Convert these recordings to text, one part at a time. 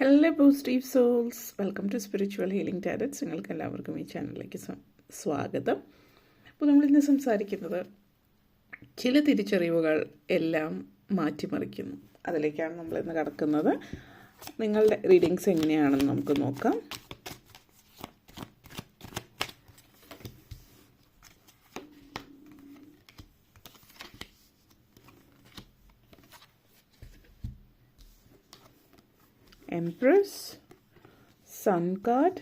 Hello positive souls welcome to spiritual healing tarots നിങ്ങൾക്ക് എല്ലാവർക്കും ഈ ചാനലിലേക്ക് സ്വ- സ്വാഗതം. അപ്പോൾ നമ്മളിന്ന് സംസാരിക്കുന്നത് ചില തിരിച്ചറിവുകൾ എല്ലാം മാറ്റിമറിക്കുന്നു. അതിലേക്കാണ് നമ്മളിന്ന് കടക്കുന്നത്. നിങ്ങളുടെ റീഡിങ്സ് എങ്ങനെയാണെന്ന് നമുക്ക് നോക്കാം. Empress, Sun card,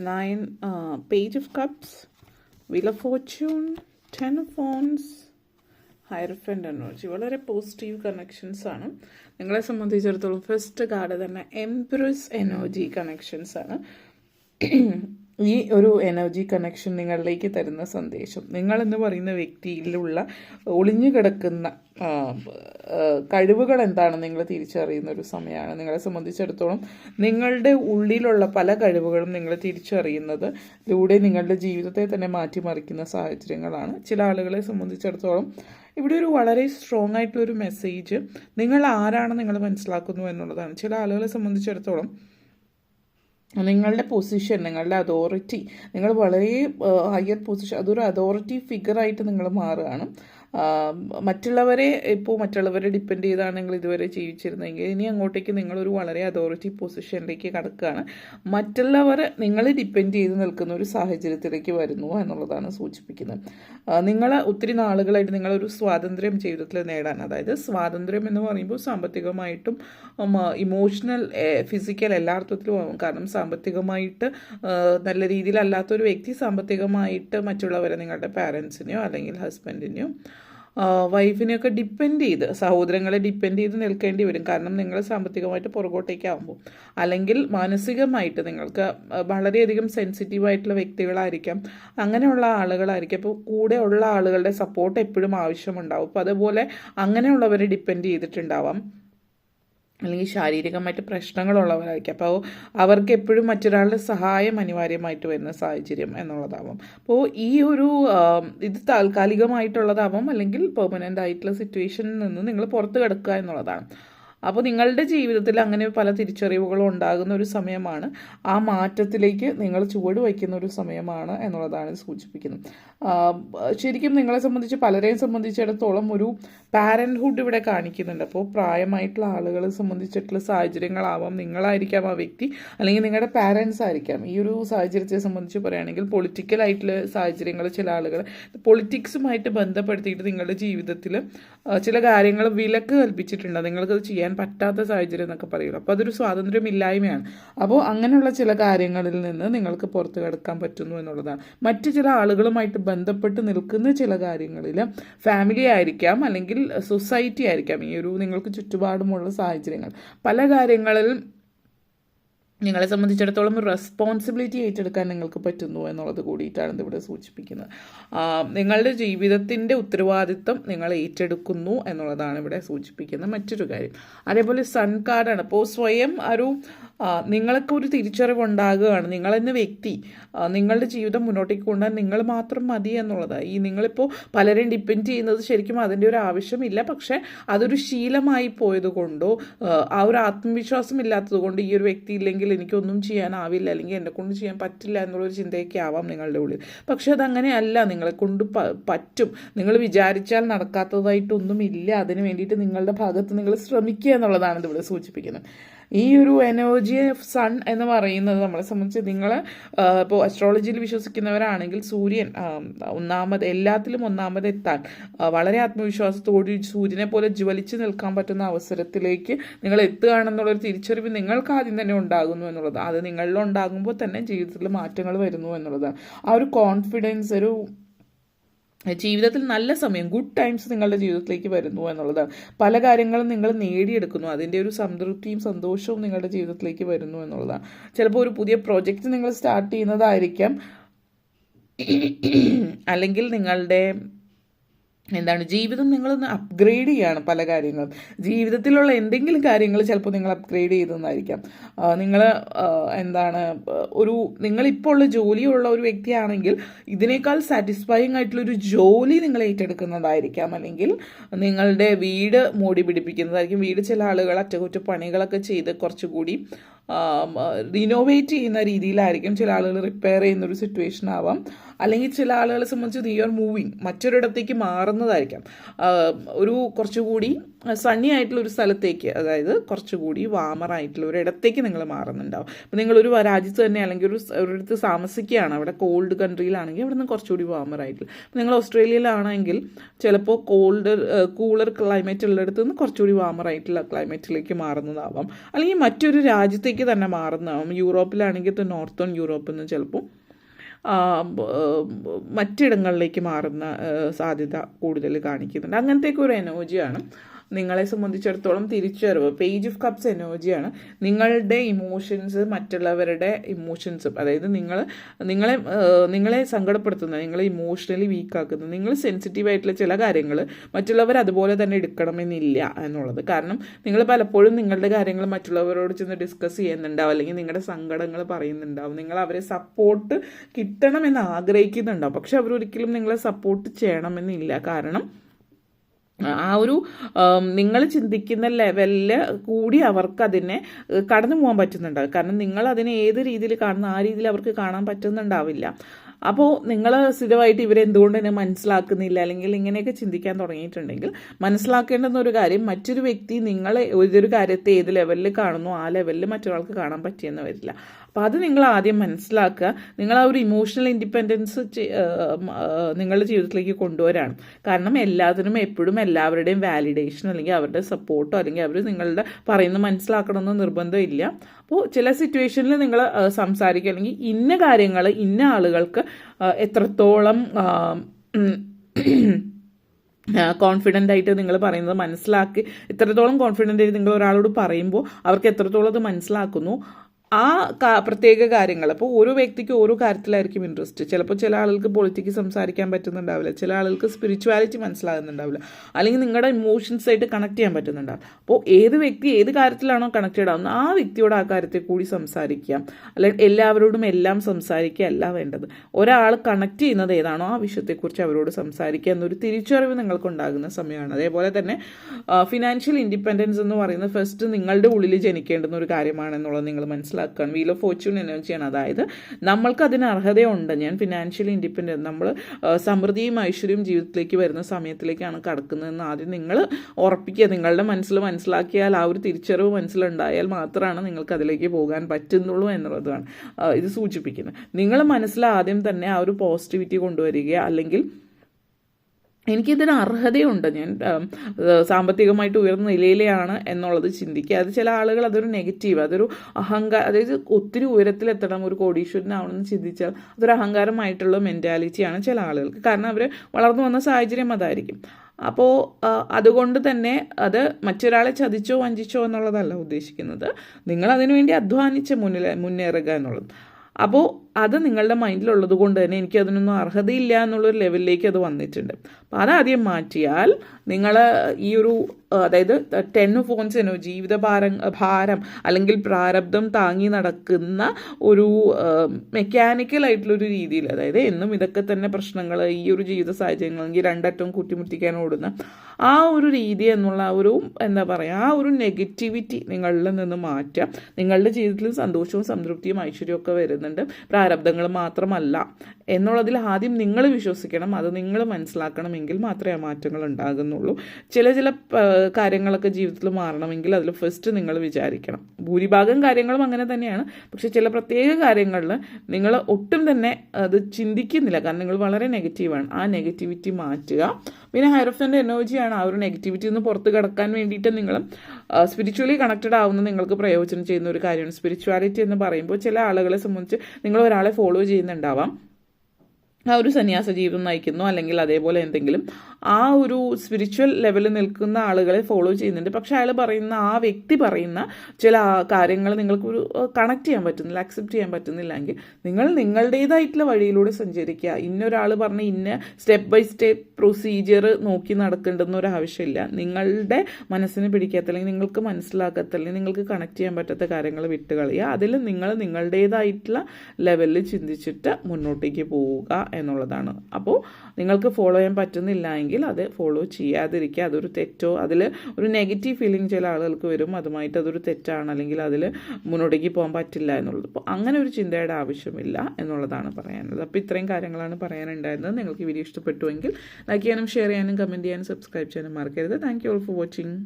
nine uh, Page of Cups, Wheel of Fortune, Ten of Wands, Hierophant energy വളരെ പോസിറ്റീവ് കണക്ഷൻസ് ആണ്. നിങ്ങളെ സംബന്ധിച്ചിടത്തോളം ഫസ്റ്റ് കാർഡ് തന്നെ എംപ്രസ് എനർജി കണക്ഷൻസ് ആണ്. ഈ ഒരു എനർജി കണക്ഷൻ നിങ്ങളിലേക്ക് തരുന്ന സന്ദേശം. നിങ്ങളെന്ന് പറയുന്ന വ്യക്തിയിലുള്ള ഒളിഞ്ഞു കിടക്കുന്ന കഴിവുകൾ എന്താണ് നിങ്ങൾ തിരിച്ചറിയുന്ന ഒരു സമയമാണ്. നിങ്ങളെ സംബന്ധിച്ചിടത്തോളം നിങ്ങളുടെ ഉള്ളിലുള്ള പല കഴിവുകളും നിങ്ങൾ തിരിച്ചറിയുന്നത് ഇതിലൂടെ നിങ്ങളുടെ ജീവിതത്തെ തന്നെ മാറ്റിമറിക്കുന്ന സാഹചര്യങ്ങളാണ്. ചില ആളുകളെ സംബന്ധിച്ചിടത്തോളം ഇവിടെ ഒരു വളരെ സ്ട്രോങ് ആയിട്ടുള്ള ഒരു മെസ്സേജ് നിങ്ങൾ ആരാണ് നിങ്ങൾ മനസ്സിലാക്കുന്നു എന്നുള്ളതാണ്. ചില ആളുകളെ സംബന്ധിച്ചിടത്തോളം നിങ്ങളുടെ പൊസിഷൻ നിങ്ങളുടെ അതോറിറ്റി നിങ്ങൾ വളരെ ഹയർ പൊസിഷൻ അതൊരു അതോറിറ്റി ഫിഗറായിട്ട് നിങ്ങൾ മാറുകയാണ്. മറ്റുള്ളവരെ ഇപ്പോൾ മറ്റുള്ളവരെ ഡിപ്പെൻഡ് ചെയ്താണ് നിങ്ങൾ ഇതുവരെ ജീവിച്ചിരുന്നെങ്കിൽ ഇനി അങ്ങോട്ടേക്ക് നിങ്ങളൊരു വളരെ അതോറിറ്റി പൊസിഷനിലേക്ക് കടക്കുകയാണ്. മറ്റുള്ളവർ നിങ്ങൾ ഡിപ്പെൻഡ് ചെയ്ത് നിൽക്കുന്ന ഒരു സാഹചര്യത്തിലേക്ക് വരുന്നു എന്നുള്ളതാണ് സൂചിപ്പിക്കുന്നത്. നിങ്ങൾ ഒത്തിരി നാളുകളായിട്ട് നിങ്ങളൊരു സ്വാതന്ത്ര്യം ജീവിതത്തിൽ നേടാൻ അതായത് സ്വാതന്ത്ര്യം എന്ന് പറയുമ്പോൾ സാമ്പത്തികമായിട്ടും ഇമോഷണൽ ഫിസിക്കൽ എല്ലാ അർത്ഥത്തിലും കാരണം സാമ്പത്തികമായിട്ട് നല്ല രീതിയിലല്ലാത്തൊരു വ്യക്തി സാമ്പത്തികമായിട്ട് മറ്റുള്ളവരെ നിങ്ങളുടെ പാരൻസിനെയോ അല്ലെങ്കിൽ ഹസ്ബൻഡിനെയോ വൈഫിനെയൊക്കെ ഡിപ്പെൻഡ് ചെയ്ത് സഹോദരങ്ങളെ ഡിപ്പെൻഡ് ചെയ്ത് നിൽക്കേണ്ടി വരും. കാരണം നിങ്ങൾ സാമ്പത്തികമായിട്ട് പുറകോട്ടേക്ക് ആകുമ്പോൾ അല്ലെങ്കിൽ മാനസികമായിട്ട് നിങ്ങൾക്ക് വളരെയധികം സെൻസിറ്റീവ് ആയിട്ടുള്ള വ്യക്തികളായിരിക്കാം. അങ്ങനെയുള്ള ആളുകളായിരിക്കും. അപ്പോൾ കൂടെ ഉള്ള ആളുകളുടെ സപ്പോർട്ട് എപ്പോഴും ആവശ്യമുണ്ടാവും. അപ്പോൾ അതുപോലെ അങ്ങനെയുള്ളവരെ ഡിപ്പെൻഡ് ചെയ്തിട്ടുണ്ടാവാം. അല്ലെങ്കിൽ ശാരീരികമായിട്ട് പ്രശ്നങ്ങളുള്ളവരായിരിക്കും. അപ്പോൾ അവർക്ക് എപ്പോഴും മറ്റൊരാളുടെ സഹായം അനിവാര്യമായിട്ട് വരുന്ന സാഹചര്യം എന്നുള്ളതാവും. അപ്പോൾ ഈ ഒരു ഇത് താൽക്കാലികമായിട്ടുള്ളതാവും അല്ലെങ്കിൽ പെർമനന്റ് ആയിട്ടുള്ള സിറ്റുവേഷനിൽ നിന്ന് നിങ്ങൾ പുറത്ത് കിടക്കുക എന്നുള്ളതാണ്. അപ്പോൾ നിങ്ങളുടെ ജീവിതത്തിൽ അങ്ങനെ പല തിരിച്ചറിവുകളും ഉണ്ടാകുന്ന ഒരു സമയമാണ്. ആ മാറ്റത്തിലേക്ക് നിങ്ങൾ ചുവട് വയ്ക്കുന്ന ഒരു സമയമാണ് എന്നുള്ളതാണ് സൂചിപ്പിക്കുന്നത്. ശരിക്കും നിങ്ങളെ സംബന്ധിച്ച് പലരെയും സംബന്ധിച്ചിടത്തോളം ഒരു പാരൻഹുഡ് ഇവിടെ കാണിക്കുന്നുണ്ട്. അപ്പോൾ പ്രായമായിട്ടുള്ള ആളുകളെ സംബന്ധിച്ചിട്ടുള്ള സാഹചര്യങ്ങളാവാം നിങ്ങളായിരിക്കാം ആ വ്യക്തി അല്ലെങ്കിൽ നിങ്ങളുടെ പാരൻസ് ആയിരിക്കാം. ഈ ഒരു സാഹചര്യത്തെ സംബന്ധിച്ച് പറയുകയാണെങ്കിൽ പൊളിറ്റിക്കൽ ആയിട്ടുള്ള സാഹചര്യങ്ങൾ ചില ആളുകൾ പൊളിറ്റിക്സുമായിട്ട് ബന്ധപ്പെടുത്തിയിട്ട് നിങ്ങളുടെ ജീവിതത്തിൽ ചില കാര്യങ്ങൾ വിലക്ക് കൽപ്പിച്ചിട്ടുണ്ട്. നിങ്ങൾക്കത് ചെയ്യാൻ പറ്റാത്ത സാഹചര്യം എന്നൊക്കെ പറയുള്ളൂ. അപ്പോൾ അതൊരു സ്വാതന്ത്ര്യമില്ലായ്മയാണ്. അപ്പോൾ അങ്ങനെയുള്ള ചില കാര്യങ്ങളിൽ നിന്ന് നിങ്ങൾക്ക് പുറത്തു കിടക്കാൻ പറ്റുന്നു എന്നുള്ളതാണ്. മറ്റു ചില ആളുകളുമായിട്ട് ബന്ധപ്പെട്ട് നിൽക്കുന്ന ചില കാര്യങ്ങളിൽ ഫാമിലി ആയിരിക്കാം അല്ലെങ്കിൽ സൊസൈറ്റി ആയിരിക്കാം. ഈ ഒരു നിങ്ങൾക്ക് ചുറ്റുപാടുമുള്ള സാഹചര്യങ്ങൾ. പല കാര്യങ്ങളിൽ നിങ്ങളെ സംബന്ധിച്ചിടത്തോളം റെസ്പോൺസിബിലിറ്റി ഏറ്റെടുക്കാൻ നിങ്ങൾക്ക് പറ്റുന്നു എന്നുള്ളത് കൂടിയിട്ടാണ് ഇവിടെ സൂചിപ്പിക്കുന്നത്. നിങ്ങളുടെ ജീവിതത്തിന്റെ ഉത്തരവാദിത്തം നിങ്ങൾ ഏറ്റെടുക്കുന്നു എന്നുള്ളതാണ് ഇവിടെ സൂചിപ്പിക്കുന്ന മറ്റൊരു കാര്യം. അതേപോലെ സൺ കാർഡാണ്. അപ്പോൾ സ്വയം ഒരു നിങ്ങൾക്ക് ഒരു തിരിച്ചറിവ് ഉണ്ടാകുകയാണ് നിങ്ങളെന്ന വ്യക്തി നിങ്ങളുടെ ജീവിതം മുന്നോട്ടേക്ക് കൊണ്ടുപോകാൻ നിങ്ങൾ മാത്രം മതി എന്നുള്ളത് ഈ നിങ്ങളിപ്പോൾ പലരെയും ഡിപ്പെൻഡ് ചെയ്യുന്നത് ശരിക്കും അതിന്റെ ഒരു ആവശ്യമില്ല. പക്ഷേ അതൊരു ശീലമായി പോയതുകൊണ്ടോ ആ, ഒരു ആത്മവിശ്വാസം ഇല്ലാത്തത് കൊണ്ട് ഈ ഒരു വ്യക്തി ഇല്ലെങ്കിൽ എനിക്കൊന്നും ചെയ്യാനാവില്ല അല്ലെങ്കിൽ എന്നെ കൊണ്ട് ചെയ്യാൻ പറ്റില്ല എന്നുള്ളൊരു ചിന്തയൊക്കെ ആവാം നിങ്ങളുടെ ഉള്ളിൽ. പക്ഷേ അതങ്ങനെയല്ല. നിങ്ങളെ കൊണ്ട് പറ്റും. നിങ്ങൾ വിചാരിച്ചാൽ നടക്കാത്തതായിട്ടൊന്നും ഇല്ല അതിന് വേണ്ടിയിട്ട് നിങ്ങളുടെ ഭാഗത്ത് നിങ്ങൾ ശ്രമിക്കുക എന്നുള്ളതാണ് ഇതിവിടെ സൂചിപ്പിക്കുന്നത്. ഈ ഒരു എനർജി ഓഫ് സൺ എന്ന് പറയുന്നത് നമ്മളെ സംബന്ധിച്ച് നിങ്ങൾ ഇപ്പോൾ അസ്ട്രോളജിയിൽ വിശ്വസിക്കുന്നവരാണെങ്കിൽ സൂര്യൻ ഒന്നാമത് എല്ലാത്തിലും ഒന്നാമത് എത്താൻ വളരെ ആത്മവിശ്വാസത്തോടെ സൂര്യനെ പോലെ ജ്വലിച്ച് നിൽക്കാൻ പറ്റുന്ന അവസരത്തിലേക്ക് നിങ്ങൾ എത്തുകയാണെന്നുള്ളൊരു തിരിച്ചറിവ് നിങ്ങൾക്ക് ആദ്യം തന്നെ ഉണ്ടാകുന്നു എന്നുള്ളത് അത് നിങ്ങളിൽ ഉണ്ടാകുമ്പോൾ തന്നെ ജീവിതത്തിൽ മാറ്റങ്ങൾ വരുന്നു എന്നുള്ളതാണ്. ആ ഒരു കോൺഫിഡൻസ് ഒരു ജീവിതത്തിൽ നല്ല സമയം ഗുഡ് ടൈംസ് നിങ്ങളുടെ ജീവിതത്തിലേക്ക് വരുന്നു എന്നുള്ളതാണ്. പല കാര്യങ്ങളും നിങ്ങൾ നേടിയെടുക്കുന്നു. അതിന്റെ ഒരു സംതൃപ്തിയും സന്തോഷവും നിങ്ങളുടെ ജീവിതത്തിലേക്ക് വരുന്നു എന്നുള്ളതാണ്. ചിലപ്പോൾ ഒരു പുതിയ പ്രോജക്റ്റ് നിങ്ങൾ സ്റ്റാർട്ട് ചെയ്യുന്നതായിരിക്കാം. അല്ലെങ്കിൽ നിങ്ങളുടെ എന്താണ് ജീവിതം നിങ്ങളൊന്ന് അപ്ഗ്രേഡ് ചെയ്യാണ് പല കാര്യങ്ങളും. ജീവിതത്തിലുള്ള എന്തെങ്കിലും കാര്യങ്ങൾ ചിലപ്പോൾ നിങ്ങൾ അപ്ഗ്രേഡ് ചെയ്തെന്നായിരിക്കാം. നിങ്ങൾ എന്താണ് ഒരു നിങ്ങളിപ്പോൾ ഉള്ള ജോലിയുള്ള ഒരു വ്യക്തിയാണെങ്കിൽ ഇതിനേക്കാൾ സാറ്റിസ്ഫൈങ് ആയിട്ടുള്ള ഒരു ജോലി നിങ്ങൾ ഏറ്റെടുക്കുന്നതായിരിക്കാം. അല്ലെങ്കിൽ നിങ്ങളുടെ വീട് മോടി പിടിപ്പിക്കുന്നതായിരിക്കും. വീട് ചില ആളുകൾ അറ്റകുറ്റപ്പണികളൊക്കെ ചെയ്ത് കുറച്ചുകൂടി റിനോവേറ്റ് ചെയ്യുന്ന രീതിയിലായിരിക്കും ചില ആളുകൾ റിപ്പയർ ചെയ്യുന്ന ഒരു സിറ്റുവേഷൻ ആവാം. അല്ലെങ്കിൽ ചില ആളുകളെ സംബന്ധിച്ച് നീ ആർ മൂവിങ് മറ്റൊരിടത്തേക്ക് മാറുന്നതായിരിക്കാം. ഒരു കുറച്ചുകൂടി സണ്ണി ആയിട്ടുള്ള ഒരു സ്ഥലത്തേക്ക് അതായത് കുറച്ചുകൂടി വാമർ ആയിട്ടുള്ള ഒരു ഇടത്തേക്ക് നിങ്ങൾ മാറുന്നുണ്ടാവും. അപ്പോൾ നിങ്ങളൊരു രാജ്യത്ത് തന്നെ അല്ലെങ്കിൽ ഒരു ഒരിടത്ത് താമസിക്കുകയാണ് അവിടെ കോൾഡ് കൺട്രിയിലാണെങ്കിൽ അവിടെ നിന്ന് കുറച്ചുകൂടി വാമർ ആയിട്ടുള്ള. അപ്പോൾ നിങ്ങൾ ഓസ്ട്രേലിയയിലാണെങ്കിൽ ചിലപ്പോൾ കോൾഡ് കൂളർ ക്ലൈമറ്റ് ഉള്ളിടത്ത് നിന്ന് കുറച്ചുകൂടി വാമർ ആയിട്ടുള്ള ക്ലൈമറ്റിലേക്ക് മാറുന്നതാവാം. അല്ലെങ്കിൽ മറ്റൊരു രാജ്യത്തേക്ക് തന്നെ മാറുന്നതാവും. യൂറോപ്പിലാണെങ്കിൽ നോർത്തേൺ യൂറോപ്പിൽ നിന്ന് ചിലപ്പോൾ മറ്റിടങ്ങളിലേക്ക് മാറുന്ന സാധ്യത കൂടുതൽ കാണിക്കുന്നുണ്ട്. അങ്ങനത്തേക്ക് ഒരു എനർജിയാണ്. നിങ്ങളെ സംബന്ധിച്ചിടത്തോളം തിരിച്ചറിവ്. പേജ് ഓഫ് കപ്സ് എനർജിയാണ് നിങ്ങളുടെ ഇമോഷൻസ് മറ്റുള്ളവരുടെ ഇമോഷൻസും അതായത് നിങ്ങൾ നിങ്ങളെ നിങ്ങളെ സങ്കടപ്പെടുത്തുന്ന നിങ്ങളെ ഇമോഷണലി വീക്കാക്കുന്ന നിങ്ങൾ സെൻസിറ്റീവ് ആയിട്ടുള്ള ചില കാര്യങ്ങൾ മറ്റുള്ളവർ അതുപോലെ തന്നെ എടുക്കണമെന്നില്ല എന്നുള്ളത്. കാരണം നിങ്ങൾ പലപ്പോഴും നിങ്ങളുടെ കാര്യങ്ങൾ മറ്റുള്ളവരോട് ചെന്ന് ഡിസ്കസ് ചെയ്യുന്നുണ്ടാവും അല്ലെങ്കിൽ നിങ്ങളുടെ സങ്കടങ്ങൾ പറയുന്നുണ്ടാവും. നിങ്ങൾ അവരെ സപ്പോർട്ട് കിട്ടണമെന്ന് ആഗ്രഹിക്കുന്നുണ്ടാവും. പക്ഷെ അവരൊരിക്കലും നിങ്ങളെ സപ്പോർട്ട് ചെയ്യണമെന്നില്ല. കാരണം ആ ഒരു നിങ്ങൾ ചിന്തിക്കുന്ന ലെവലിൽ കൂടി അവർക്ക് അതിനെ കടന്നു പോകാൻ പറ്റുന്നുണ്ടാവും കാരണം നിങ്ങൾ അതിനെ ഏത് രീതിയിൽ കാണുന്ന ആ രീതിയിൽ അവർക്ക് കാണാൻ പറ്റുന്നുണ്ടാവില്ല. അപ്പോൾ നിങ്ങൾ സ്ഥിരമായിട്ട് ഇവരെന്തുകൊണ്ട് തന്നെ മനസ്സിലാക്കുന്നില്ല? അല്ലെങ്കിൽ ഇങ്ങനെയൊക്കെ ചിന്തിക്കാൻ തുടങ്ങിയിട്ടുണ്ടെങ്കിൽ മനസ്സിലാക്കേണ്ടുന്ന ഒരു കാര്യം മറ്റൊരു വ്യക്തി നിങ്ങളെ ഒരു കാര്യത്തെ ഏത് ലെവലിൽ കാണുന്നു ആ ലെവലിൽ മറ്റൊരാൾക്ക് കാണാൻ പറ്റിയെന്ന് വരില്ല. അപ്പോൾ അത് നിങ്ങൾ ആദ്യം മനസ്സിലാക്കുക. നിങ്ങൾ ആ ഒരു ഇമോഷണൽ ഇൻഡിപെൻഡൻസ് നിങ്ങളുടെ ജീവിതത്തിലേക്ക് കൊണ്ടുവരാണ്. കാരണം എല്ലാത്തിനും എപ്പോഴും എല്ലാവരുടെയും വാലിഡേഷൻ അല്ലെങ്കിൽ അവരുടെ സപ്പോർട്ടോ അല്ലെങ്കിൽ അവർ നിങ്ങളുടെ പറയുന്നത് മനസ്സിലാക്കണമെന്ന് നിർബന്ധമില്ല അപ്പോൾ ചില സിറ്റുവേഷനിൽ നിങ്ങൾ സംസാരിക്കുക. അല്ലെങ്കിൽ ഇന്ന കാര്യങ്ങൾ ഇന്ന ആളുകൾക്ക് എത്രത്തോളം കോൺഫിഡന്റ് ആയിട്ട് നിങ്ങൾ പറയുന്നത് മനസ്സിലാക്കി എത്രത്തോളം കോൺഫിഡന്റ് ആയിട്ട് നിങ്ങൾ ഒരാളോട് പറയുമ്പോൾ അവർക്ക് എത്രത്തോളം അത് മനസ്സിലാക്കുന്നു. ആ പ്രത്യേക കാര്യങ്ങൾ. അപ്പോൾ ഓരോ വ്യക്തിക്ക് ഓരോ കാര്യത്തിലായിരിക്കും ഇൻട്രസ്റ്റ് ചിലപ്പോൾ ചില ആളുകൾക്ക് പൊളിറ്റിക്സ് സംസാരിക്കാൻ പറ്റുന്നുണ്ടാവില്ല. ചില ആളുകൾക്ക് സ്പിരിച്വാലിറ്റി മനസ്സിലാകുന്നുണ്ടാവില്ല. അല്ലെങ്കിൽ നിങ്ങളുടെ ഇമോഷൻസ് ആയിട്ട് കണക്ട് ചെയ്യാൻ പറ്റുന്നുണ്ടാവും അപ്പോൾ ഏത് വ്യക്തി ഏത് കാര്യത്തിലാണോ കണക്റ്റഡ് ആവുന്നത് ആ വ്യക്തിയോട് ആ കാര്യത്തെ കൂടി സംസാരിക്കുക. അല്ലെങ്കിൽ എല്ലാവരോടും എല്ലാം സംസാരിക്കുക അല്ല വേണ്ടത്. ഒരാൾ കണക്ട് ചെയ്യുന്നത് ഏതാണോ ആ വിഷയത്തെക്കുറിച്ച് അവരോട് സംസാരിക്കുക എന്നൊരു തിരിച്ചറിവ് നിങ്ങൾക്കുണ്ടാകുന്ന സമയമാണ്. അതേപോലെ തന്നെ ഫിനാൻഷ്യൽ ഇൻഡിപെൻഡൻസ് എന്ന് പറയുന്നത് ഫസ്റ്റ് നിങ്ങളുടെ ഉള്ളിൽ ജനിക്കേണ്ടുന്ന ഒരു കാര്യമാണെന്നുള്ളത് നിങ്ങൾ മനസ്സിലാക്കുകയാണ് വീൽ ഓഫ് ഫോർച്യൂൺ എനർജിയാണ്. അതായത് നമ്മൾക്ക് അതിന് അർഹതയുണ്ട്. ഞാൻ ഫിനാൻഷ്യലി ഇൻഡിപെൻഡന്റ് നമ്മൾ സമൃദ്ധിയും ഐശ്വര്യവും ജീവിതത്തിലേക്ക് വരുന്ന സമയത്തിലേക്കാണ് കടക്കുന്നതെന്ന് ആദ്യം നിങ്ങൾ ഉറപ്പിക്കുക. നിങ്ങളുടെ മനസ്സിൽ മനസ്സിലാക്കിയാൽ ആ ഒരു തിരിച്ചറിവ് മനസ്സിലുണ്ടായാൽ മാത്രമാണ് നിങ്ങൾക്ക് അതിലേക്ക് പോകാൻ പറ്റുന്നുള്ളൂ എന്നുള്ളതാണ് ഇത് സൂചിപ്പിക്കുന്നത്. നിങ്ങൾ മനസ്സിൽ ആദ്യം തന്നെ ആ ഒരു പോസിറ്റിവിറ്റി കൊണ്ടുവരിക. അല്ലെങ്കിൽ എനിക്കിതിന് അർഹതയുണ്ട്. ഞാൻ സാമ്പത്തികമായിട്ട് ഉയർന്ന നിലയിലെയാണ് എന്നുള്ളത് ചിന്തിക്കുക. അത് ചില ആളുകൾ അതൊരു നെഗറ്റീവ് അതൊരു അഹങ്കാരം അതായത് ഒത്തിരി ഉയരത്തിലെത്തണം ഒരു കോടീശ്വരനാവണമെന്ന് ചിന്തിച്ചാൽ അതൊരു അഹങ്കാരമായിട്ടുള്ള മെന്റാലിറ്റിയാണ് ചില ആളുകൾക്ക്. കാരണം അവർ വളർന്നു വന്ന സാഹചര്യം അതായിരിക്കും. അപ്പോൾ അതുകൊണ്ട് തന്നെ അത് മറ്റൊരാളെ ചതിച്ചോ വഞ്ചിച്ചോ എന്നുള്ളതല്ല ഉദ്ദേശിക്കുന്നത്. നിങ്ങൾ അതിനുവേണ്ടി അധ്വാനിച്ച് മുന്നിൽ മുന്നേറുക എന്നുള്ളത്. അപ്പോൾ അത് നിങ്ങളുടെ മൈൻഡിലുള്ളത് കൊണ്ട് തന്നെ എനിക്ക് അതിനൊന്നും അർഹതയില്ല എന്നുള്ളൊരു ലെവലിലേക്ക് അത് വന്നിട്ടുണ്ട്. അപ്പോൾ അതാദ്യം മാറ്റിയാൽ നിങ്ങൾ ഈ ഒരു അതായത് ടെൻ ഫോൺസിനോ ജീവിത ഭാരം അല്ലെങ്കിൽ പ്രാരബ്ധം താങ്ങി നടക്കുന്ന ഒരു മെക്കാനിക്കൽ ആയിട്ടുള്ളൊരു രീതിയിൽ അതായത് എന്നും ഇതൊക്കെ തന്നെ പ്രശ്നങ്ങൾ ഈ ഒരു ജീവിത സാഹചര്യങ്ങൾ അല്ലെങ്കിൽ രണ്ടറ്റവും കൂട്ടിമുട്ടിക്കാൻ ഓടുന്ന ആ ഒരു രീതി എന്നുള്ള ഒരു എന്താ പറയുക ആ ഒരു നെഗറ്റിവിറ്റി നിങ്ങളിൽ നിന്ന് മാറ്റുക നിങ്ങളുടെ ജീവിതത്തിൽ സന്തോഷവും സംതൃപ്തിയും ഐശ്വര്യവും ഒക്കെ വരുന്നുണ്ട്. പ്രാരബ്ധങ്ങൾ മാത്രമല്ല എന്നുള്ളതിൽ ആദ്യം നിങ്ങൾ വിശ്വസിക്കണം അത് നിങ്ങൾ മനസ്സിലാക്കണമെങ്കിൽ മാത്രമേ ആ മാറ്റങ്ങൾ ഉണ്ടാകുന്നുള്ളൂ. ചില ചില കാര്യങ്ങളൊക്കെ ജീവിതത്തിൽ മാറണമെങ്കിൽ അതിൽ ഫസ്റ്റ് നിങ്ങൾ വിചാരിക്കണം. ഭൂരിഭാഗം കാര്യങ്ങളും അങ്ങനെ തന്നെയാണ്. പക്ഷേ ചില പ്രത്യേക കാര്യങ്ങളിൽ നിങ്ങൾ ഒട്ടും തന്നെ അത് ചിന്തിക്കുന്നില്ല. കാരണം നിങ്ങൾ വളരെ നെഗറ്റീവാണ് ആ നെഗറ്റിവിറ്റി മാറ്റുക പിന്നെ ഹൈറഫന്റെ എനർജിയാണ് ആ ഒരു നെഗറ്റിവിറ്റി നിന്ന് പുറത്ത് കിടക്കാൻ വേണ്ടിയിട്ട് നിങ്ങൾ സ്പിരിച്വലി കണക്റ്റഡ് ആവുന്ന നിങ്ങൾക്ക് പ്രയോജനം ചെയ്യുന്ന ഒരു കാര്യമാണ് സ്പിരിച്വാലിറ്റി എന്ന് പറയുമ്പോൾ ചില ആളുകളെ സംബന്ധിച്ച് നിങ്ങൾ ഒരാളെ ഫോളോ ചെയ്യുന്നുണ്ടാവാം. ആ ഒരു സന്യാസ ജീവിതം നയിക്കുന്നു അല്ലെങ്കിൽ അതേപോലെ എന്തെങ്കിലും. ആ ഒരു സ്പിരിച്വൽ ലെവലിൽ നിൽക്കുന്ന ആളുകളെ ഫോളോ ചെയ്യുന്നുണ്ട്. പക്ഷെ അയാൾ പറയുന്ന ആ വ്യക്തി പറയുന്ന ചില കാര്യങ്ങൾ നിങ്ങൾക്ക് ഒരു കണക്ട് ചെയ്യാൻ പറ്റുന്നില്ല അക്സെപ്റ്റ് ചെയ്യാൻ പറ്റുന്നില്ലെങ്കിൽ നിങ്ങൾ നിങ്ങളുടേതായിട്ടുള്ള വഴിയിലൂടെ സഞ്ചരിക്കുക. ഇന്നൊരാൾ പറഞ്ഞ ഇന്ന സ്റ്റെപ്പ് ബൈ സ്റ്റെപ്പ് പ്രൊസീജിയർ നോക്കി നടക്കേണ്ടെന്ന ഒരു ആവശ്യമില്ല. നിങ്ങളുടെ മനസ്സിന് പിടിക്കാത്ത അല്ലെങ്കിൽ നിങ്ങൾക്ക് മനസ്സിലാക്കാത്ത അല്ലെങ്കിൽ നിങ്ങൾക്ക് കണക്ട് ചെയ്യാൻ പറ്റാത്ത കാര്യങ്ങൾ വിട്ടുകളയുക. അതിൽ നിങ്ങൾ നിങ്ങളുടേതായിട്ടുള്ള ലെവലിൽ ചിന്തിച്ചിട്ട് മുന്നോട്ടേക്ക് പോവുക എന്നുള്ളതാണ്. അപ്പോൾ നിങ്ങൾക്ക് ഫോളോ ചെയ്യാൻ പറ്റുന്നില്ല എങ്കിൽ അത് ഫോളോ ചെയ്യാതിരിക്കുക. അതൊരു തെറ്റോ അതിൽ ഒരു നെഗറ്റീവ് ഫീലിംഗ് ചില ആളുകൾക്ക് വരും. അതുമായിട്ട് അതൊരു തെറ്റാണ്. അല്ലെങ്കിൽ അതിൽ മുന്നോട്ടേക്ക് പോകാൻ പറ്റില്ല എന്നുള്ളത്. അപ്പോൾ അങ്ങനെ ഒരു ചിന്തയുടെ ആവശ്യമില്ല എന്നുള്ളതാണ് പറയാനുള്ളത്. അപ്പോൾ ഇത്രയും കാര്യങ്ങളാണ് പറയാനുണ്ടായിരുന്നത്. നിങ്ങൾക്ക് വീഡിയോ ഇഷ്ടപ്പെട്ടുവെങ്കിൽ ലൈക്ക് ചെയ്യാനും ഷെയർ ചെയ്യാനും കമന്റ് ചെയ്യാനും സബ്സ്ക്രൈബ് ചെയ്യാനും മറക്കരുത്. Thank you all for watching